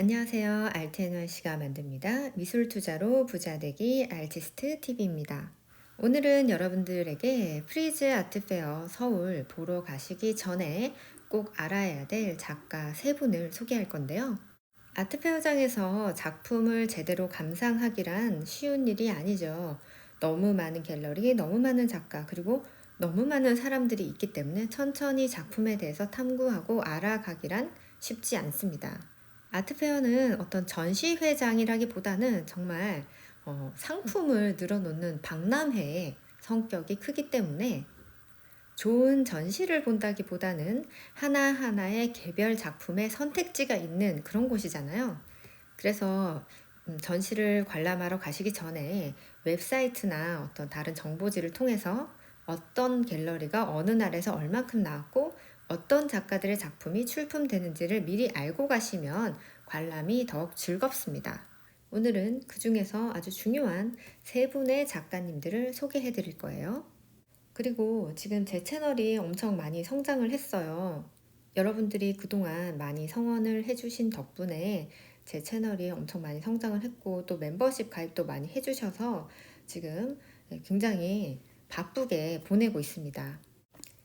안녕하세요. 알테너시가 만듭니다. 미술 투자로 부자 되기 알티스트 TV입니다. 오늘은 여러분들에게 프리즈 아트페어 서울 보러 가시기 전에 꼭 알아야 될 작가 세 분을 소개할 건데요. 아트페어장에서 작품을 제대로 감상하기란 쉬운 일이 아니죠. 너무 많은 갤러리, 너무 많은 작가, 그리고 너무 많은 사람들이 있기 때문에 천천히 작품에 대해서 탐구하고 알아가기란 쉽지 않습니다. 아트페어는 어떤 전시회장이라기보다는 정말 어, 상품을 늘어놓는 박람회의 성격이 크기 때문에 좋은 전시를 본다기보다는 하나하나의 개별 작품의 선택지가 있는 그런 곳이잖아요. 그래서 음, 전시를 관람하러 가시기 전에 웹사이트나 어떤 다른 정보지를 통해서 어떤 갤러리가 어느 날에서 얼만큼 나왔고 어떤 작가들의 작품이 출품되는지를 미리 알고 가시면 관람이 더욱 즐겁습니다. 오늘은 그 중에서 아주 중요한 세 분의 작가님들을 소개해 드릴 거예요. 그리고 지금 제 채널이 엄청 많이 성장을 했어요. 여러분들이 그동안 많이 성원을 해주신 덕분에 제 채널이 엄청 많이 성장을 했고 또 멤버십 가입도 많이 해주셔서 지금 굉장히 바쁘게 보내고 있습니다.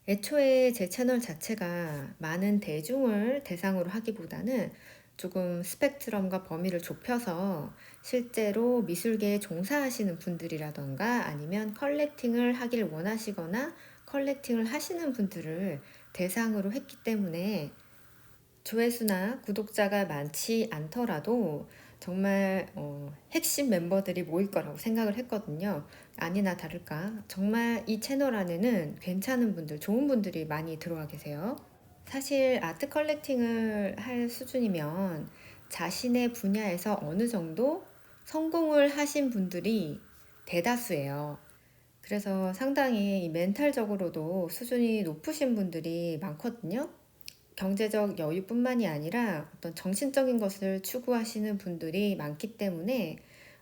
애초에 제 채널 자체가 많은 대중을 대상으로 하기보다는 조금 스펙트럼과 범위를 좁혀서 실제로 미술계에 종사하시는 분들이라던가 아니면 컬렉팅을 하길 원하시거나 컬렉팅을 하시는 분들을 대상으로 했기 때문에 조회수나 구독자가 많지 않더라도 정말 어, 핵심 멤버들이 모일 거라고 생각을 했거든요. 아니나 다를까 정말 이 채널 안에는 괜찮은 분들, 좋은 분들이 많이 들어와 계세요. 사실 아트 컬렉팅을 할 수준이면 자신의 분야에서 어느 정도 성공을 하신 분들이 대다수예요. 그래서 상당히 멘탈적으로도 수준이 높으신 분들이 많거든요. 경제적 여유뿐만이 아니라 어떤 정신적인 것을 추구하시는 분들이 많기 때문에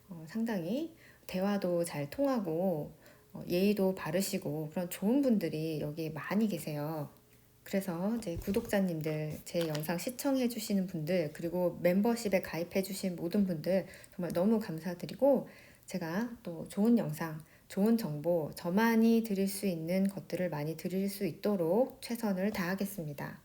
어, 상당히 대화도 잘 통하고 어, 예의도 바르시고 그런 좋은 분들이 여기 많이 계세요. 그래서 이제 구독자님들, 제 영상 시청해 주시는 분들, 그리고 멤버십에 가입해 주신 모든 분들 정말 너무 감사드리고 제가 또 좋은 영상, 좋은 정보, 저만이 드릴 수 있는 것들을 많이 드릴 수 있도록 최선을 다하겠습니다.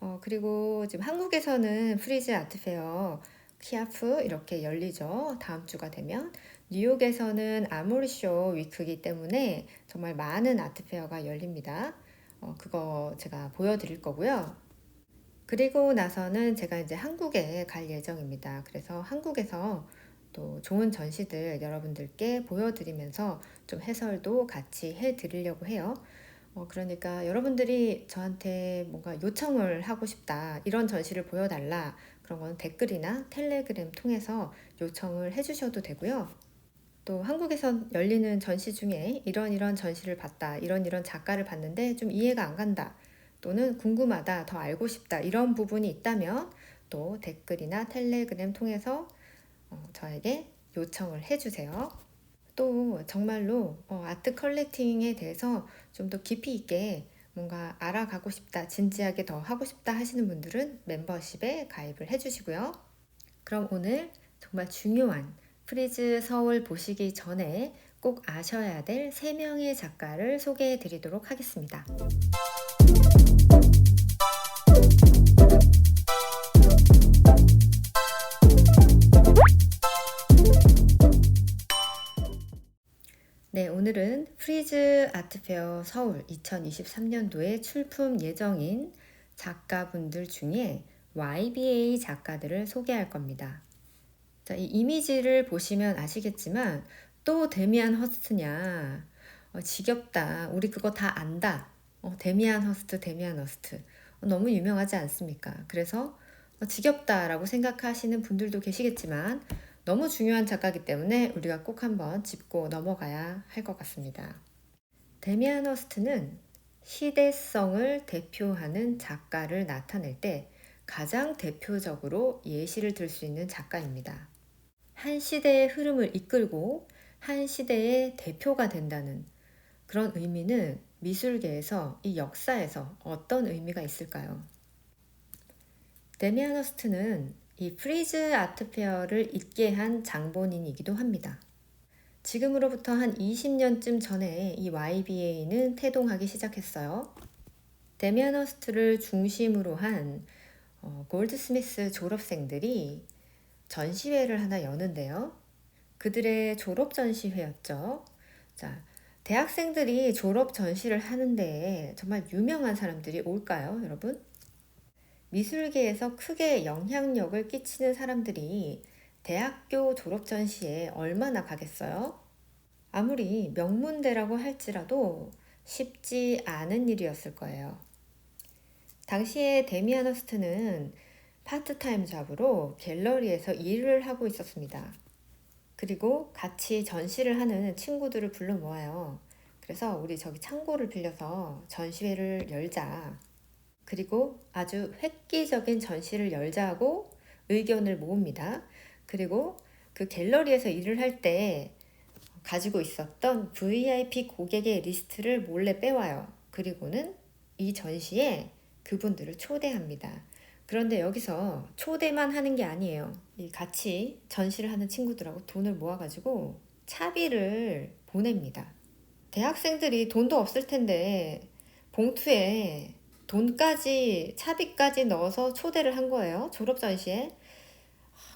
어, 그리고 지금 한국에서는 프리즈 아트페어 키아프 이렇게 열리죠. 다음 주가 되면. 뉴욕에서는 아모리쇼 위크이기 때문에 정말 많은 아트페어가 열립니다. 어, 그거 제가 보여드릴 거고요. 그리고 나서는 제가 이제 한국에 갈 예정입니다. 그래서 한국에서 또 좋은 전시들 여러분들께 보여드리면서 좀 해설도 같이 해드리려고 해요. 어, 그러니까 여러분들이 저한테 뭔가 요청을 하고 싶다. 이런 전시를 보여달라. 그런 건 댓글이나 텔레그램 통해서 요청을 해주셔도 되고요. 또 한국에서 열리는 전시 중에 이런 이런 전시를 봤다. 이런 이런 작가를 봤는데 좀 이해가 안 간다. 또는 궁금하다. 더 알고 싶다. 이런 부분이 있다면 또 댓글이나 텔레그램 통해서 어, 저에게 요청을 해주세요. 또 정말로 어, 아트 컬렉팅에 대해서 좀 더 깊이 있게 뭔가 알아가고 싶다, 진지하게 더 하고 싶다 하시는 분들은 멤버십에 가입을 해주시고요. 그럼 오늘 정말 중요한 프리즈 서울 보시기 전에 꼭 아셔야 될 3명의 작가를 소개해 드리도록 하겠습니다. 네, 오늘은 프리즈 아트페어 서울 2023년도에 출품 예정인 작가분들 중에 YBA 작가들을 소개할 겁니다. 자, 이 이미지를 보시면 아시겠지만 또 데미안 허스트냐? 어, 지겹다. 우리 그거 다 안다. 어, 데미안 허스트, 데미안 허스트. 어, 너무 유명하지 않습니까? 그래서 어, 지겹다라고 생각하시는 분들도 계시겠지만 너무 중요한 작가이기 때문에 우리가 꼭 한번 짚고 넘어가야 할 것 같습니다. 데미안 허스트는 시대성을 대표하는 작가를 나타낼 때 가장 대표적으로 예시를 들 수 있는 작가입니다. 한 시대의 흐름을 이끌고 한 시대의 대표가 된다는 그런 의미는 미술계에서 이 역사에서 어떤 의미가 있을까요? 데미안 허스트는 이 프리즈 아트페어를 있게 한 장본인이기도 합니다. 지금으로부터 한 20년쯤 전에 이 YBA는 태동하기 시작했어요. 데미안 허스트를 중심으로 한 어, 골드스미스 졸업생들이 전시회를 하나 여는데요. 그들의 졸업 전시회였죠. 자, 대학생들이 졸업 전시를 하는데 정말 유명한 사람들이 올까요, 여러분? 미술계에서 크게 영향력을 끼치는 사람들이 대학교 졸업 전시에 얼마나 가겠어요? 아무리 명문대라고 할지라도 쉽지 않은 일이었을 거예요. 당시에 데미안 허스트는 파트타임 잡으로 갤러리에서 일을 하고 있었습니다. 그리고 같이 전시를 하는 친구들을 불러 모아요. 그래서 우리 저기 창고를 빌려서 전시회를 열자. 그리고 아주 획기적인 전시를 열자고 의견을 모읍니다. 그리고 그 갤러리에서 일을 할 때 가지고 있었던 VIP 고객의 리스트를 몰래 빼와요. 그리고는 이 전시에 그분들을 초대합니다. 그런데 여기서 초대만 하는 게 아니에요. 이 같이 전시를 하는 친구들하고 돈을 모아가지고 차비를 보냅니다. 대학생들이 돈도 없을 텐데 봉투에 돈까지 차비까지 넣어서 초대를 한 거예요. 졸업 전시에.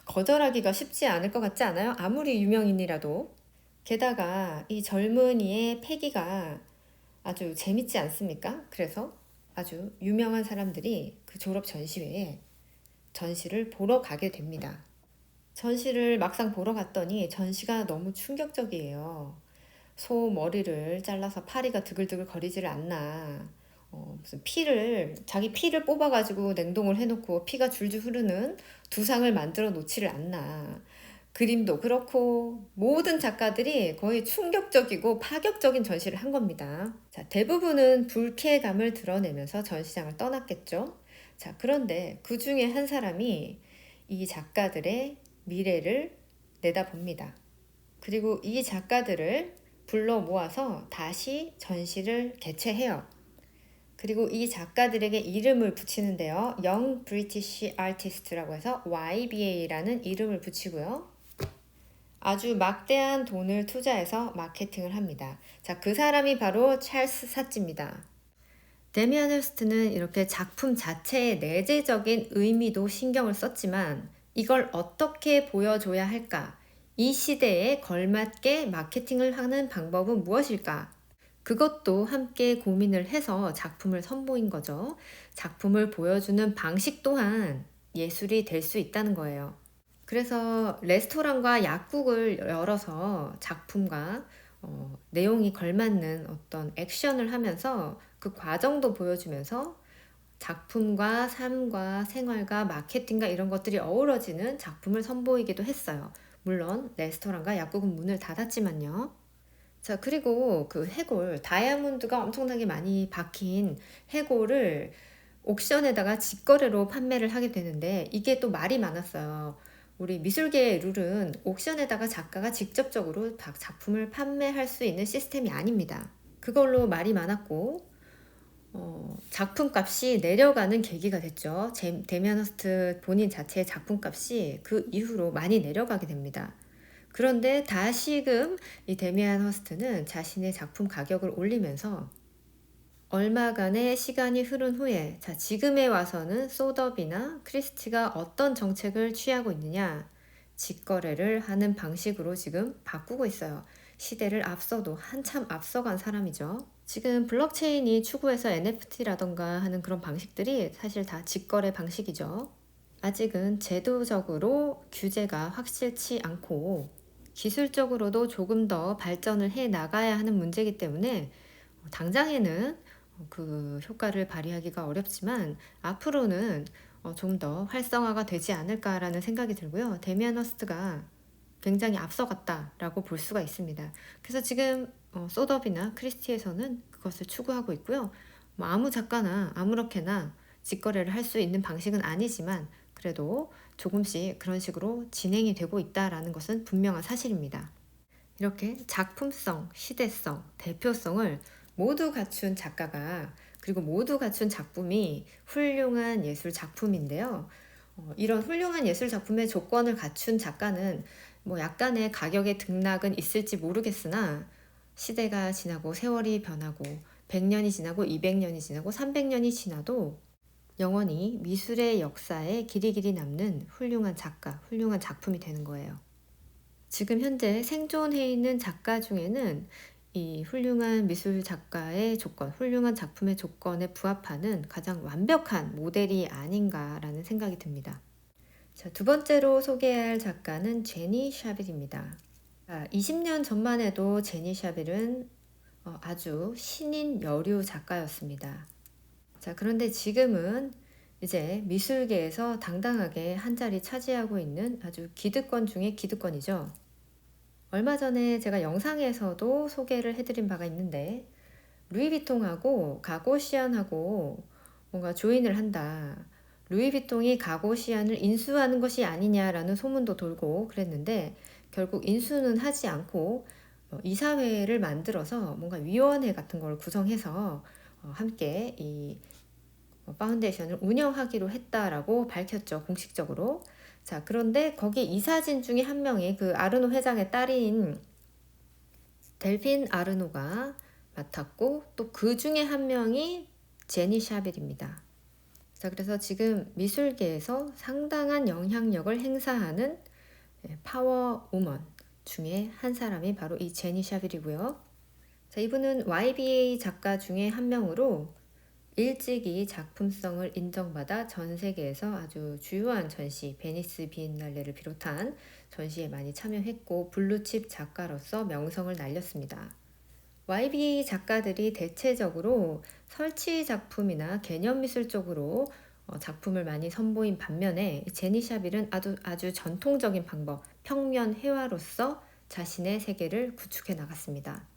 거절하기가 쉽지 않을 것 같지 않아요? 아무리 유명인이라도. 게다가 이 젊은이의 패기가 아주 재밌지 않습니까? 그래서 아주 유명한 사람들이 그 졸업 전시회에 전시를 보러 가게 됩니다. 전시를 막상 보러 갔더니 전시가 너무 충격적이에요. 소 머리를 잘라서 파리가 드글드글 거리지를 않나. 어, 무슨 피를, 자기 피를 뽑아가지고 냉동을 해놓고 피가 줄줄 흐르는 두상을 만들어 놓지를 않나. 그림도 그렇고 모든 작가들이 거의 충격적이고 파격적인 전시를 한 겁니다. 자, 대부분은 불쾌감을 드러내면서 전시장을 떠났겠죠. 자, 그런데 그 중에 한 사람이 이 작가들의 미래를 내다봅니다. 그리고 이 작가들을 불러 모아서 다시 전시를 개최해요. 그리고 이 작가들에게 이름을 붙이는데요. Young British Artist라고 해서 YBA라는 이름을 붙이고요. 아주 막대한 돈을 투자해서 마케팅을 합니다. 자, 그 사람이 바로 찰스 사찌입니다. 데미안 헬스트는 이렇게 작품 자체의 내재적인 의미도 신경을 썼지만 이걸 어떻게 보여줘야 할까? 이 시대에 걸맞게 마케팅을 하는 방법은 무엇일까? 그것도 함께 고민을 해서 작품을 선보인 거죠. 작품을 보여주는 방식 또한 예술이 될 수 있다는 거예요. 그래서 레스토랑과 약국을 열어서 작품과 어, 내용이 걸맞는 어떤 액션을 하면서 그 과정도 보여주면서 작품과 삶과 생활과 마케팅과 이런 것들이 어우러지는 작품을 선보이기도 했어요. 물론 레스토랑과 약국은 문을 닫았지만요. 자, 그리고 그 해골, 다이아몬드가 엄청나게 많이 박힌 해골을 옥션에다가 직거래로 판매를 하게 되는데 이게 또 말이 많았어요. 우리 미술계의 룰은 옥션에다가 작가가 직접적으로 작품을 판매할 수 있는 시스템이 아닙니다. 그걸로 말이 많았고 어, 작품값이 내려가는 계기가 됐죠. 데미안 허스트 본인 자체의 작품값이 그 이후로 많이 내려가게 됩니다. 그런데 다시금 이 데미안 허스트는 자신의 작품 가격을 올리면서 얼마간의 시간이 흐른 후에 자 지금에 와서는 소더비나 크리스티가 어떤 정책을 취하고 있느냐 직거래를 하는 방식으로 지금 바꾸고 있어요. 시대를 앞서도 한참 앞서간 사람이죠. 지금 블록체인이 추구해서 NFT라던가 하는 그런 방식들이 사실 다 직거래 방식이죠. 아직은 제도적으로 규제가 확실치 않고 기술적으로도 조금 더 발전을 해 나가야 하는 문제이기 때문에 당장에는 그 효과를 발휘하기가 어렵지만 앞으로는 어, 좀 더 활성화가 되지 않을까라는 생각이 들고요. 데미안 허스트가 굉장히 앞서갔다라고 볼 수가 있습니다. 그래서 지금 어, 소더비나 크리스티에서는 그것을 추구하고 있고요. 뭐 아무 작가나 아무렇게나 직거래를 할 수 있는 방식은 아니지만 그래도 조금씩 그런 식으로 진행이 되고 있다라는 것은 분명한 사실입니다. 이렇게 작품성, 시대성, 대표성을 모두 갖춘 작가가 그리고 모두 갖춘 작품이 훌륭한 예술 작품인데요. 어, 이런 훌륭한 예술 작품의 조건을 갖춘 작가는 뭐 약간의 가격의 등락은 있을지 모르겠으나 시대가 지나고 세월이 변하고 100년이 지나고 200년이 지나고 300년이 지나도 영원히 미술의 역사에 길이 길이 남는 훌륭한 작가, 훌륭한 작품이 되는 거예요. 지금 현재 생존해 있는 작가 중에는 이 훌륭한 미술 작가의 조건, 훌륭한 작품의 조건에 부합하는 가장 완벽한 모델이 아닌가라는 생각이 듭니다. 자, 두 번째로 소개할 작가는 제니 샤빌입니다. 아, 20년 전만 해도 제니 샤빌은 어, 아주 신인 여류 작가였습니다. 자, 그런데 지금은 이제 미술계에서 당당하게 한 자리 차지하고 있는 아주 기득권 중의 기득권이죠. 얼마 전에 제가 영상에서도 소개를 해드린 바가 있는데, 루이비통하고 가고시안하고 뭔가 조인을 한다. 루이비통이 가고시안을 인수하는 것이 아니냐라는 소문도 돌고 그랬는데, 결국 인수는 하지 않고 어, 이사회를 만들어서 뭔가 위원회 같은 걸 구성해서 어, 함께 이 어, 파운데이션을 운영하기로 했다라고 밝혔죠 공식적으로. 자 그런데 거기 이사진 중에 한 명이 그 아르노 회장의 딸인 델핀 아르노가 맡았고 또 그 중에 한 명이 제니 샤벨입니다. 자 그래서 지금 미술계에서 상당한 영향력을 행사하는 예, 파워 우먼 중에 한 사람이 바로 이 제니 샤빌이고요. 자, 이분은 YBA 작가 중에 한 명으로 일찍이 작품성을 인정받아 전 세계에서 아주 주요한 전시, 베니스 비엔날레를 비롯한 전시에 많이 참여했고 블루칩 작가로서 명성을 날렸습니다. YBA 작가들이 대체적으로 설치 작품이나 개념 미술 쪽으로 어, 작품을 많이 선보인 반면에 제니 샤빌은 아주, 아주 전통적인 방법, 평면 회화로서 자신의 세계를 구축해 나갔습니다.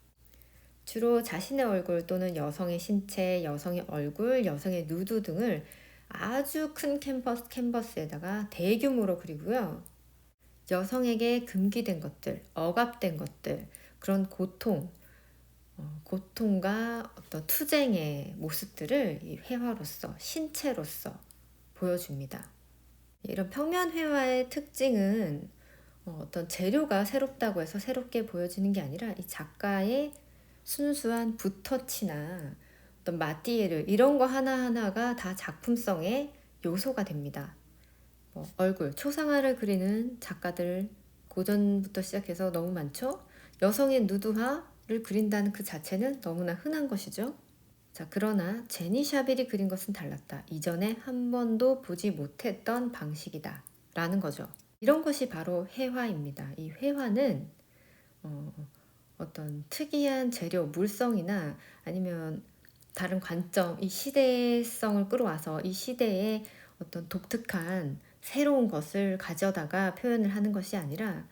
주로 자신의 얼굴 또는 여성의 신체, 여성의 얼굴, 여성의 누드 등을 아주 큰 캔버스, 캔버스에다가 대규모로 그리고요. 여성에게 금기된 것들, 억압된 것들, 그런 고통, 어, 고통과 어떤 투쟁의 모습들을 이 회화로서, 신체로서 보여줍니다. 이런 평면 회화의 특징은 어, 어떤 재료가 새롭다고 해서 새롭게 보여지는 게 아니라 이 작가의 순수한 붓터치나 어떤 마띠에르 이런 거 하나하나가 다 작품성의 요소가 됩니다. 뭐 얼굴, 초상화를 그리는 작가들 고전부터 시작해서 너무 많죠. 여성의 누드화를 그린다는 그 자체는 너무나 흔한 것이죠. 자, 그러나 제니 샤빌이 그린 것은 달랐다. 이전에 한 번도 보지 못했던 방식이다. 라는 거죠. 이런 것이 바로 회화입니다. 이 회화는 어, 어떤 특이한 재료, 물성이나 아니면 다른 관점, 이 시대성을 끌어와서 이 시대의 어떤 독특한 새로운 것을 가져다가 표현을 하는 것이 아니라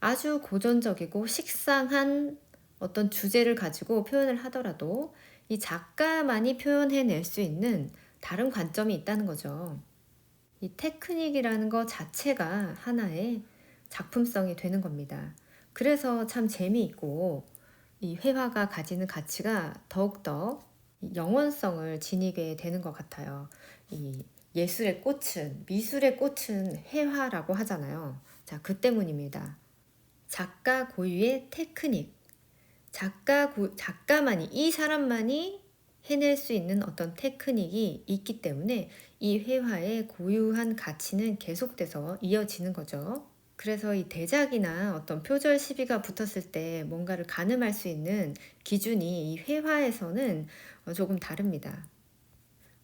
아주 고전적이고 식상한 어떤 주제를 가지고 표현을 하더라도 이 작가만이 표현해낼 수 있는 다른 관점이 있다는 거죠. 이 테크닉이라는 것 자체가 하나의 작품성이 되는 겁니다. 그래서 참 재미있고 이 회화가 가지는 가치가 더욱더 영원성을 지니게 되는 것 같아요. 이 예술의 꽃은, 미술의 꽃은 회화라고 하잖아요. 자, 그 때문입니다. 작가 고유의 테크닉. 작가 고, 작가만이, 이 사람만이 해낼 수 있는 어떤 테크닉이 있기 때문에 이 회화의 고유한 가치는 계속돼서 이어지는 거죠. 그래서 이 대작이나 어떤 표절 시비가 붙었을 때 뭔가를 가늠할 수 있는 기준이 이 회화에서는 조금 다릅니다.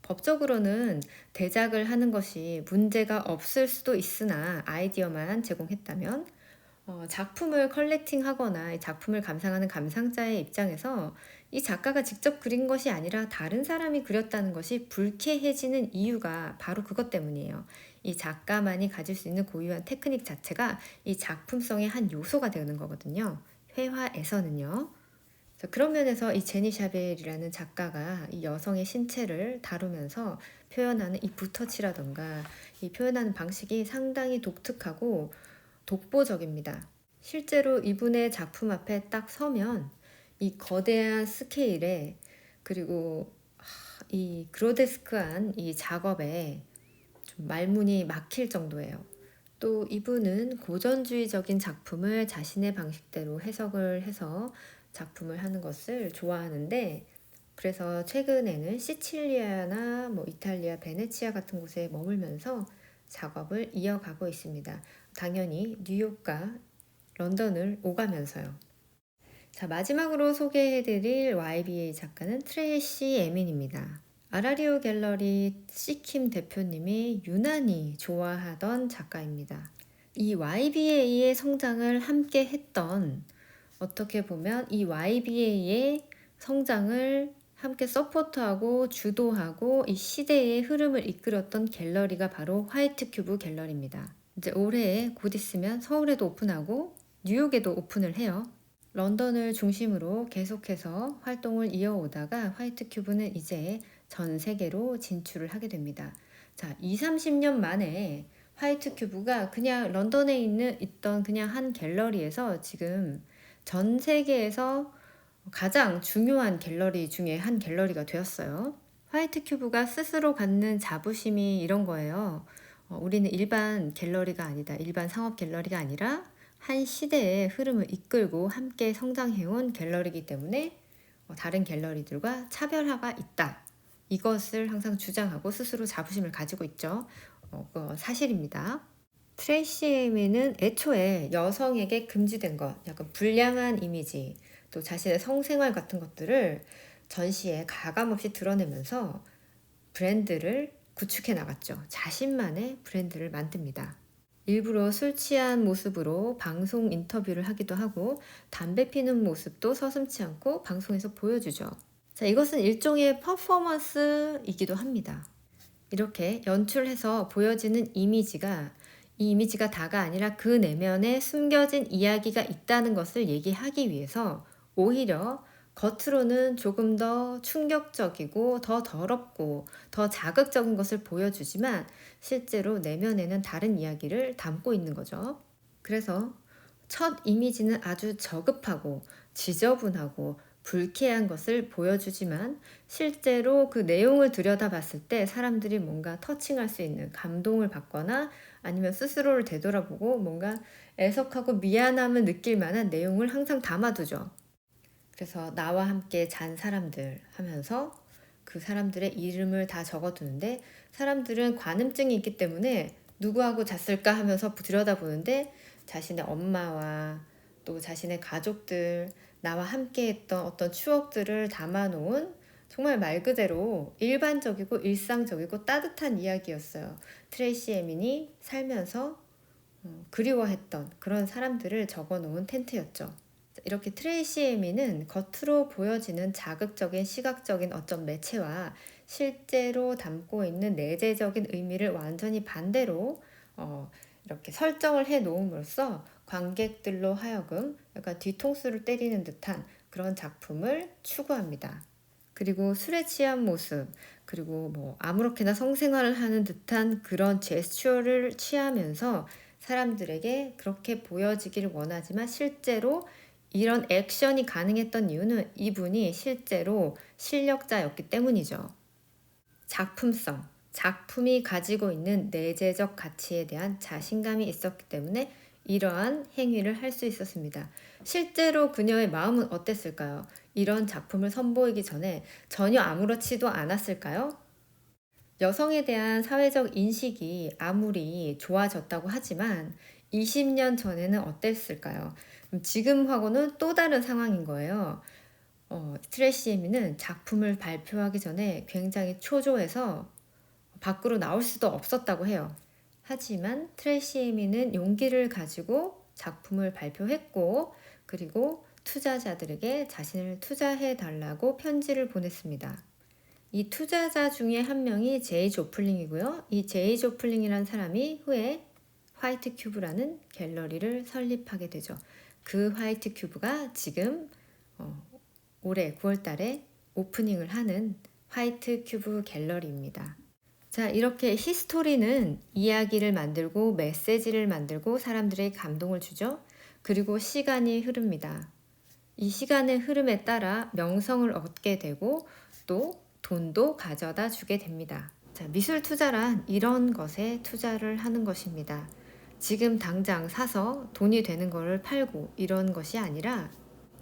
법적으로는 대작을 하는 것이 문제가 없을 수도 있으나 아이디어만 제공했다면 어, 작품을 컬렉팅하거나 작품을 감상하는 감상자의 입장에서 이 작가가 직접 그린 것이 아니라 다른 사람이 그렸다는 것이 불쾌해지는 이유가 바로 그것 때문이에요. 이 작가만이 가질 수 있는 고유한 테크닉 자체가 이 작품성의 한 요소가 되는 거거든요. 회화에서는요. 그런 면에서 이 제니 샤벨이라는 작가가 이 여성의 신체를 다루면서 표현하는 이 붓터치라던가 이 표현하는 방식이 상당히 독특하고 독보적입니다. 실제로 이분의 작품 앞에 딱 서면 이 거대한 스케일에 그리고 이 그로데스크한 이 작업에 좀 말문이 막힐 정도예요. 또 이분은 고전주의적인 작품을 자신의 방식대로 해석을 해서 작품을 하는 것을 좋아하는데 그래서 최근에는 시칠리아나 뭐 이탈리아 베네치아 같은 곳에 머물면서 작업을 이어가고 있습니다. 당연히 뉴욕과 런던을 오가면서요. 자, 마지막으로 소개해드릴 YBA 작가는 트레이시 에민입니다. 아라리오 갤러리 시킴 대표님이 유난히 좋아하던 작가입니다. 이 YBA의 성장을 함께 했던 어떻게 보면 이 YBA의 성장을 함께 서포트하고 주도하고 이 시대의 흐름을 이끌었던 갤러리가 바로 화이트 큐브 갤러리입니다. 이제 올해 곧 있으면 서울에도 오픈하고 뉴욕에도 오픈을 해요. 런던을 중심으로 계속해서 활동을 이어오다가 화이트 큐브는 이제 전 세계로 진출을 하게 됩니다. 자, 2, 30년 만에 화이트 큐브가 그냥 런던에 있는 있던 그냥 한 갤러리에서 지금 전 세계에서 가장 중요한 갤러리 중에 한 갤러리가 되었어요. 화이트 큐브가 스스로 갖는 자부심이 이런 거예요. 어, 우리는 일반 갤러리가 아니다. 일반 상업 갤러리가 아니라 한 시대의 흐름을 이끌고 함께 성장해온 갤러리이기 때문에 어, 다른 갤러리들과 차별화가 있다. 이것을 항상 주장하고 스스로 자부심을 가지고 있죠. 어, 그 사실입니다. 트레이시 에미는 애초에 여성에게 금지된 것, 약간 불량한 이미지, 또 자신의 성생활 같은 것들을 전시에 가감없이 드러내면서 브랜드를 구축해 나갔죠. 자신만의 브랜드를 만듭니다. 일부러 술 취한 모습으로 방송 인터뷰를 하기도 하고 담배 피는 모습도 서슴치 않고 방송에서 보여주죠. 자, 이것은 일종의 퍼포먼스이기도 합니다. 이렇게 연출해서 보여지는 이미지가 이 이미지가 다가 아니라 그 내면에 숨겨진 이야기가 있다는 것을 얘기하기 위해서 오히려 겉으로는 조금 더 충격적이고 더 더럽고 더 자극적인 것을 보여주지만 실제로 내면에는 다른 이야기를 담고 있는 거죠. 그래서 첫 이미지는 아주 저급하고 지저분하고 불쾌한 것을 보여주지만 실제로 그 내용을 들여다봤을 때 사람들이 뭔가 터칭할 수 있는 감동을 받거나 아니면 스스로를 되돌아보고 뭔가 애석하고 미안함을 느낄 만한 내용을 항상 담아두죠. 그래서 나와 함께 잔 사람들 하면서 그 사람들의 이름을 다 적어두는데 사람들은 관음증이 있기 때문에 누구하고 잤을까 하면서 들여다보는데 자신의 엄마와 또 자신의 가족들, 나와 함께 했던 어떤 추억들을 담아놓은 정말 말 그대로 일반적이고 일상적이고 따뜻한 이야기였어요. 트레이시 에민이 살면서 어, 그리워했던 그런 사람들을 적어 놓은 텐트였죠. 이렇게 트레이시 에미는 겉으로 보여지는 자극적인 시각적인 어떤 매체와 실제로 담고 있는 내재적인 의미를 완전히 반대로 어, 이렇게 설정을 해 놓음으로써 관객들로 하여금 약간 뒤통수를 때리는 듯한 그런 작품을 추구합니다. 그리고 술에 취한 모습, 그리고 뭐 아무렇게나 성생활을 하는 듯한 그런 제스처를 취하면서 사람들에게 그렇게 보여지기를 원하지만 실제로 이런 액션이 가능했던 이유는 이분이 실제로 실력자였기 때문이죠. 작품성, 작품이 가지고 있는 내재적 가치에 대한 자신감이 있었기 때문에 이러한 행위를 할 수 있었습니다. 실제로 그녀의 마음은 어땠을까요? 이런 작품을 선보이기 전에 전혀 아무렇지도 않았을까요? 여성에 대한 사회적 인식이 아무리 좋아졌다고 하지만 20년 전에는 어땠을까요? 지금하고는 또 다른 상황인 거예요. 어, 트래시 에미는 작품을 발표하기 전에 굉장히 초조해서 밖으로 나올 수도 없었다고 해요. 하지만 트래시 에미는 용기를 가지고 작품을 발표했고 그리고 투자자들에게 자신을 투자해 달라고 편지를 보냈습니다. 이 투자자 중에 한 명이 제이 조플링이고요. 이 제이 조플링이라는 사람이 후에 화이트 큐브라는 갤러리를 설립하게 되죠. 그 화이트 큐브가 지금 어, 올해 9월 달에 오프닝을 하는 화이트 큐브 갤러리입니다. 자, 이렇게 히스토리는 이야기를 만들고 메시지를 만들고 사람들의 감동을 주죠. 그리고 시간이 흐릅니다. 이 시간의 흐름에 따라 명성을 얻게 되고 또 돈도 가져다 주게 됩니다. 자, 미술 투자란 이런 것에 투자를 하는 것입니다. 지금 당장 사서 돈이 되는 거를 팔고 이런 것이 아니라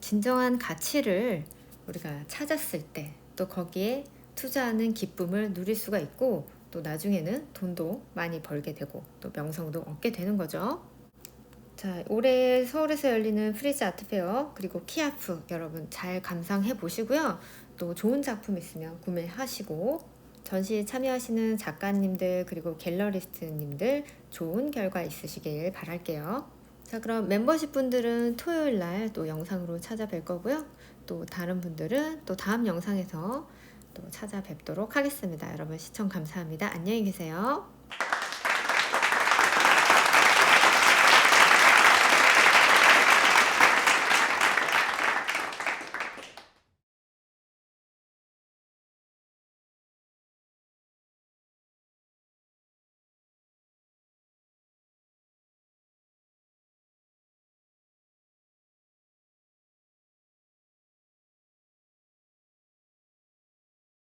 진정한 가치를 우리가 찾았을 때 또 거기에 투자하는 기쁨을 누릴 수가 있고 또 나중에는 돈도 많이 벌게 되고 또 명성도 얻게 되는 거죠. 자, 올해 서울에서 열리는 프리즈 아트페어 그리고 키아프 여러분 잘 감상해 보시고요. 또 좋은 작품 있으면 구매하시고 전시 참여하시는 작가님들 그리고 갤러리스트님들 좋은 결과 있으시길 바랄게요. 자, 그럼 멤버십 분들은 토요일 날 또 영상으로 찾아뵐 거고요. 또 다른 분들은 또 다음 영상에서 또 찾아뵙도록 하겠습니다. 여러분 시청 감사합니다. 안녕히 계세요.